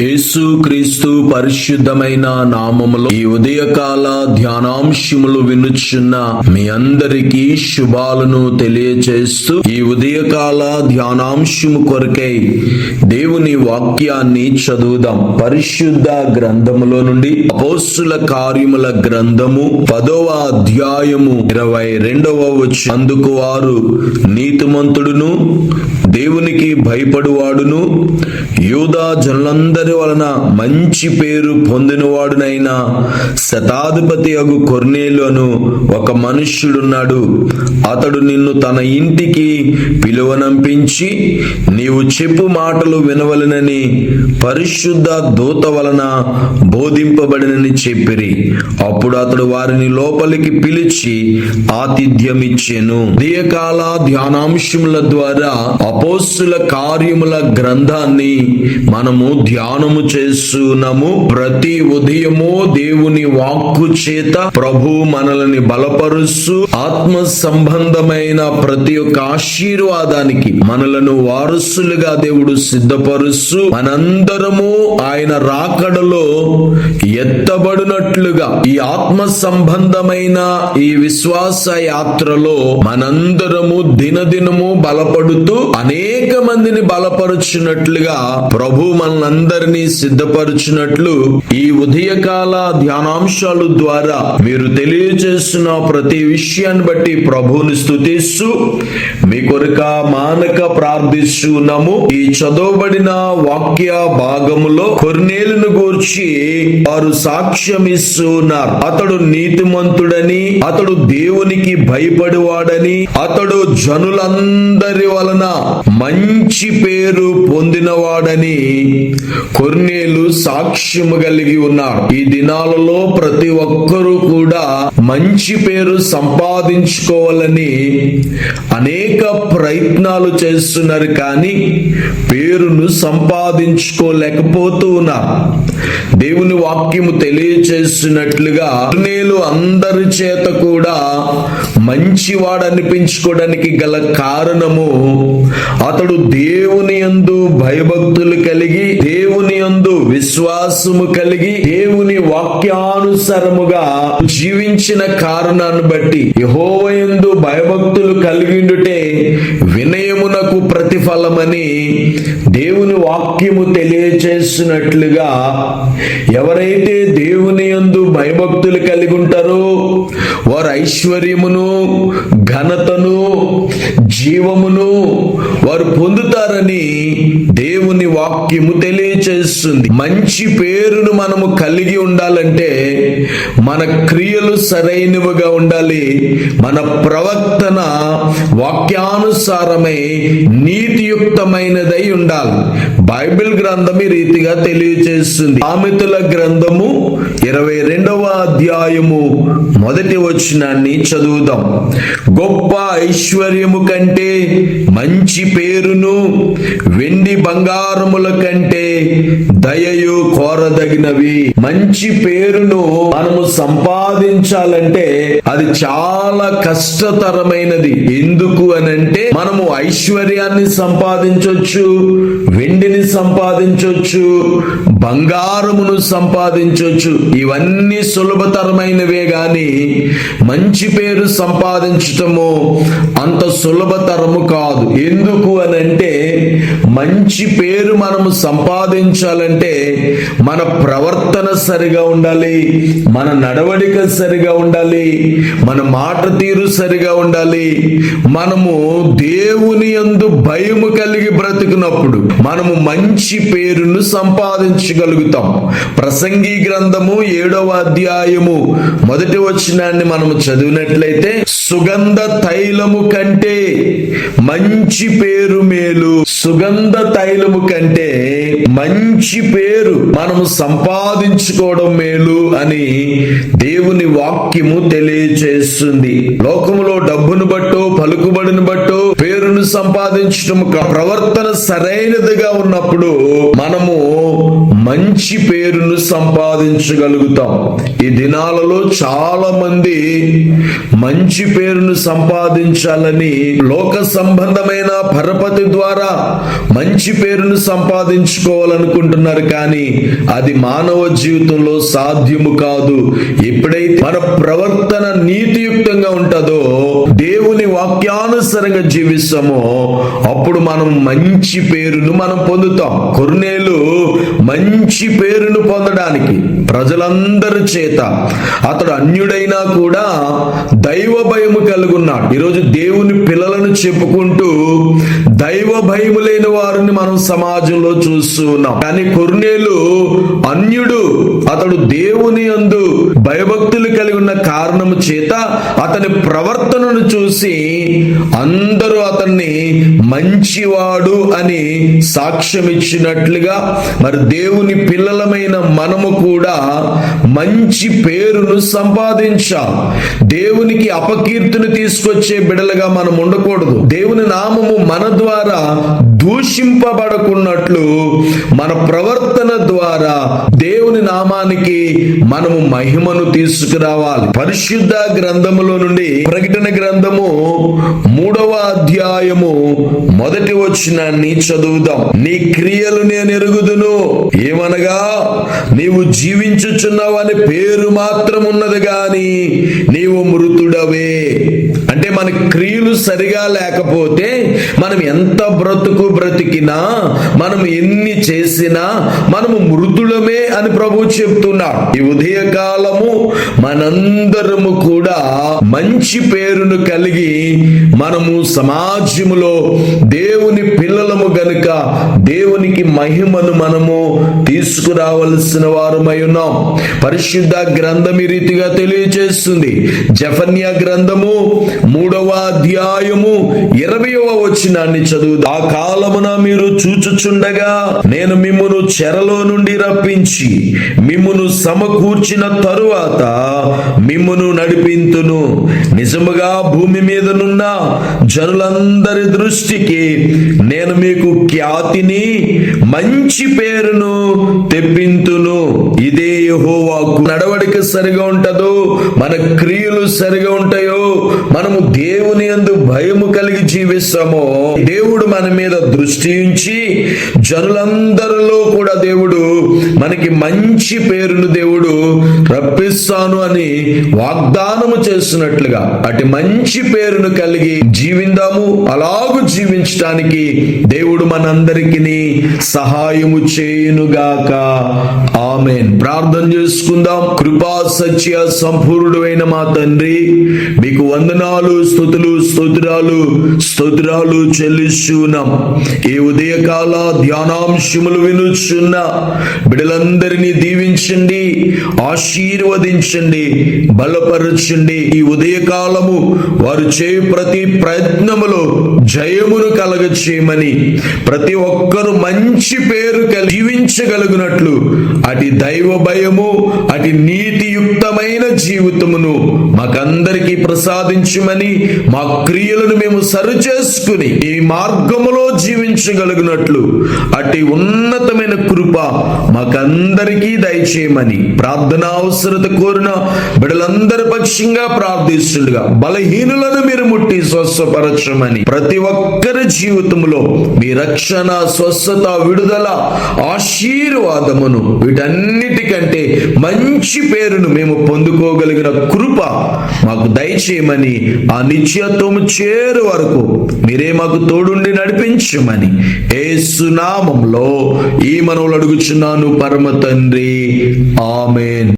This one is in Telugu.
యేసు క్రీస్తు పరిశుద్ధమైన నామములో ఈ ఉదయకాల ధ్యానాంశములు వినుచున్న మీ అందరికీ శుభాలను తెలియచేస్తూ ఈ ఉదయకాల ధ్యానాంశము కొరకై దేవుని వాక్యాన్ని చదువుదాం. పరిశుద్ధ గ్రంథములో నుండి అపోస్తుల కార్యముల గ్రంథము పదవ అధ్యాయము ఇరవై రెండవ వచ్చు అందుకు వారు నీతిమంతుడును దేవునికి భయపడువాడును. యూదా జనులందరి వలన మంచి పేరు పొందినవాడునైన శతాధిపతి అగు కొర్నేలు అను ఒక మనుష్యుడున్నాడు. అతడు నిన్ను తన ఇంటికి పిలువనంపించి నీవు చెప్పు మాటలు వినవలనని పరిశుద్ధ దూత వలన బోధింపబడినని చెప్పిరి. అప్పుడు అతడు వారిని లోపలికి పిలిచి ఆతిథ్యం ఇచ్చెను దీయకాల ధ్యానాంశముల ద్వారా అపోస్తుల కార్యముల గ్రంథాన్ని మనము ధ్యానము చేస్తున్నాము. ప్రతి ఉదయము దేవుని వాక్కు చేత ప్రభు మనల్ని బలపరుస్తూ ఆత్మ సంబంధమైన ప్రతి ఒక్క ఆశీర్వాదానికి మనలను వారసులుగా దేవుడు సిద్ధపరుస్తూ మనందరము ఆయన రాకడలో ఎత్తబడినట్లుగా ఈ ఆత్మ సంబంధమైన ఈ విశ్వాస యాత్రలో మనందరము దినదినము బలపడుతూ అనేక మందిని బలపరుచున్నట్లుగా ప్రభు మనందరినీ సిద్ధపరుచున్నట్లు ఈ ఉదయకాల ధ్యానాంశాలు ద్వారా మీరు తెలియజేస్తున్న ప్రతి విషయాన్ని బట్టి ప్రభువుని స్థుతిస్తూ మీ కొరక మానక ప్రార్థిస్తున్నాము. ఈ చదవబడిన వాక్య భాగములో కొర్నేలును గూర్చి వారు సాక్ష్యం ఇస్తున్నారు అతడు నీతిమంతుడని అతడు దేవునికి భయపడివాడని అతడు జనులందరి వలన మంచి పేరు పొందినవాడని కొర్నేలు సాక్ష్యము కలిగి ఉన్నాడు ఈ దినాలలో ప్రతి ఒక్కరూ కూడా మంచి పేరు సంపాదించుకోవాలని అనేక ప్రయత్నాలు చేస్తున్నారు కానీ పేరును సంపాదించుకోలేకపోతూ ఉన్నారు దేవుని వాక్యము తెలియచేస్తున్నట్లుగా నేను అందరి చేత కూడా మంచివాడు అనిపించుకోవడానికి గల కారణము అతడు దేవుని యందు భయభక్తులు కలిగి దేవుని యందు విశ్వాసము కలిగి దేవుని వాక్యానుసారముగా జీవించిన కారణాన్ని బట్టి యహోవయందు భయభక్తులు కలిగిండుటే వినయమునకు ప్రతిఫలమని దేవుని వాక్యము తెలియచేస్తున్నట్లుగా ఎవరైతే దేవుని యందు భయభక్తులు కలిగి ఉంటారో వారు ఐశ్వర్యమును ఘనతను జీవమును వారు పొందుతారని దేవుని వాక్యము తెలియచేస్తుంది. మంచి పేరును మనము కలిగి ఉండాలంటే మన క్రియలు సరైనవిగా ఉండాలి. మన ప్రవర్తన వాక్యానుసారమై నీతియుక్తమైనదై ఉండాలి. బైబిల్ గ్రంథం ఈ రీతిగా తెలియజేస్తుంది సామెతల గ్రంథము ఇరవై రెండవ అధ్యాయము మొదటి వచనాన్ని చదువుదాం. గొప్ప ఐశ్వర్యము కంటే మంచి పేరును వెండి బంగారముల కంటే దయయు కోరదగినవి. మంచి పేరును మనము సంపాదించాలంటే అది చాలా కష్టతరమైనది. ఎందుకు అనంటే మనము ఐశ్వర్యాన్ని సంపాదించొచ్చు వెండిని సంపాదించొచ్చు బంగారమును సంపాదించొచ్చు ఇవన్నీ సులభతరమైనవే గాని మంచి పేరు సంపాదించటము అంత సులభతరము కాదు. ఎందుకు అని అంటే మంచి పేరు మనము సంపాదించాలంటే మన ప్రవర్తన సరిగా ఉండాలి మన నడవడిక సరిగా ఉండాలి మన మాట తీరు సరిగా ఉండాలి. మనము దేవుని యందు భయము కలిగి బ్రతికినప్పుడు మనము మంచి పేరును సంపాదించగలుగుతాం. ప్రసంగి గ్రంథం గ్రంథము ఏడవ అధ్యాయము. మొదటి వచనాన్ని మనము చదివినట్లయితే సుగంధ తైలము కంటే మంచి పేరు మేలు. సుగంధ తైలము కంటే మంచి పేరు మనము సంపాదించుకోవడం మేలు అని దేవుని వాక్యము తెలియచేస్తుంది. లోకములో డబ్బును బట్టో పలుకుబడిని బట్టో పేరును సంపాదించడం ప్రవర్తన సరైనదిగా ఉన్నప్పుడు మనము మంచి పేరును సంపాదించగలుగుతాం. ఈ దినాలలో చాలా మంది మంచి పేరును సంపాదించాలని లోక సంబంధమైన పరపతి ద్వారా మంచి పేరును సంపాదించుకోవాలనుకుంటున్నారు కానీ అది మానవ జీవితంలో సాధ్యము కాదు. ఎప్పుడైతే మన ప్రవర్తన నీతియుక్తంగా ఉంటుందో దేవుని వాక్యానుసరంగా జీవిస్తామో అప్పుడు మనం మంచి పేరును మనం పొందుతాం. కొర్నేలు మంచి పేరును పొందడానికి ప్రజలందరి చేత అతడు అన్యుడైనా కూడా దైవ భయము కలుగున్నాడు. ఈరోజు దేవుని పిల్లలను చెప్పుకుంటూ దైవ భయము లేని వారిని మనం సమాజంలో చూస్తూ ఉన్నాం. కానీ కొర్నేలు అన్యుడు అతడు దేవుని అందు భయభక్తులు కలిగి ఉన్న కారణము చేత అతని ప్రవర్తనను చూసి అందరూ అతన్ని మంచివాడు అని సాక్ష్యం ఇచ్చినట్లుగా మరి దేవుని పిల్లలమైన మనము కూడా మంచి పేరును సంపాదించాం. దేవునికి అపకీర్తిని తీసుకొచ్చే బిడలుగా మనం ఉండకూడదు. దేవుని నామము మన ద్వారా దూషింపబడకున్నట్లు మన ప్రవర్తన ద్వారా దేవుని నామానికి మనము మహిమను తీసుకురావాలి. పరిశుద్ధ గ్రంథములో నుండి ప్రకటన గ్రంథము మూడవ అధ్యాయము మొదటి వచనాన్ని చదువుదాం. నీ క్రియలు నేను ఎరుగుదును. ఏమనగా నీవు జీవించుచున్నావని పేరు మాత్రం ఉన్నది గాని నీవు మృతుడవే. మన క్రియలు సరిగా లేకపోతే మనం ఎంత బ్రతుకు బ్రతికినా మనం ఎన్ని చేసినా మనము మృతులమే అని ప్రభు చెప్తున్నాడు ఈ ఉదయకాలము మనందరము కూడా మంచి పేరును కలిగి మనము సమాజములో దేవుని పిల్లలము గనుక దేవునికి మహిమను మనము తీసుకురావలసిన వారమై ఉన్నాం. పరిశుద్ధ గ్రంథం ఈ రీతిగా తెలియజేస్తుంది జఫన్య గ్రంథము మూడవ అధ్యాయము ఇరవయవ వచనాన్ని చదువు ఆ కాలమున మీరు చూచుచుండగా నేను మిమ్మును చెరలో నుండి రప్పించి మిమ్మును సమకూర్చిన తరువాత మిమ్మును నడిపింతును. నిజముగా భూమి మీదనున్న జనులందరి దృష్టికి నేను మీకు ఖ్యాతిని మంచి పేరును తెప్పింతును. ఇదే యెహోవాకు నడవడిక సరిగా ఉంటదో మన క్రియలు సరిగా ఉంటాయో మనము దేవుని యందు భయము కలిగి జీవిస్తామో దేవుడు మన మీద దృష్టి ఉంచి జనులందరిలో కూడా దేవుడు మనకి మంచి పేరును దేవుడు రప్పిస్తాను అని వాగ్దానము చేస్తున్నట్లుగా అటు మంచి పేరును కలిగి జీవిందాము. అలాగూ జీవించడానికి దేవుడు మనందరికీ సహాయము చేయునుగాక. ఆమెన్. ప్రార్థన చేసుకుందాం. కృపా సత్య సంపూర్ణుడైన మా తండ్రి మీకు వందనాలు స్థుతులు స్తోత్రాలు స్తోత్రాలు చెల్లిస్తున్నాం ఈ ఉదయకాల ధ్యానాంశములు వినుచున్న బిడలందరినీ దీవించండి ఆశీర్వదించండి బలపరచండి. ఈ ఉదయకాలము వారు చేయు ప్రతి ప్రయత్నములో జయమును కలగ చేయమని ప్రతి ఒక్కరు మంచి పేరు కలిగి జీవించగలుగునట్లు అటు దైవ భయము అటు నీతియుక్తమైన జీవితమును మాకందరికీ ప్రసాదించమని మా క్రియలను మేము సరి చేసుకుని ఈ మార్గములో జీవించగలిగినట్లు. అటు ఉన్నతమైన కృప మాకందరికీ దయచేయమని ప్రార్థన అవసరత కోరిన బిడలందరి పక్షంగా ప్రార్థిస్తుండగా బలహీనులను మీరు ముట్టి స్వస్థపరచమని ప్రతి ఒక్కరి జీవితంలో మీ రక్షణ స్వస్థత విడుదల ఆశీర్వాదమును వీటన్నిటికంటే మంచి పేరును మేము పొందుకోగలిగిన కృప మాకు దయచేయమని ఆ నిత్యత్వము చేరు వరకు మీరే మాకు తోడుండి నడిపించమని సునామంలో ఈ మనవులు అడుగుచున్నాను పరమ తండ్రి. ఆమెన్.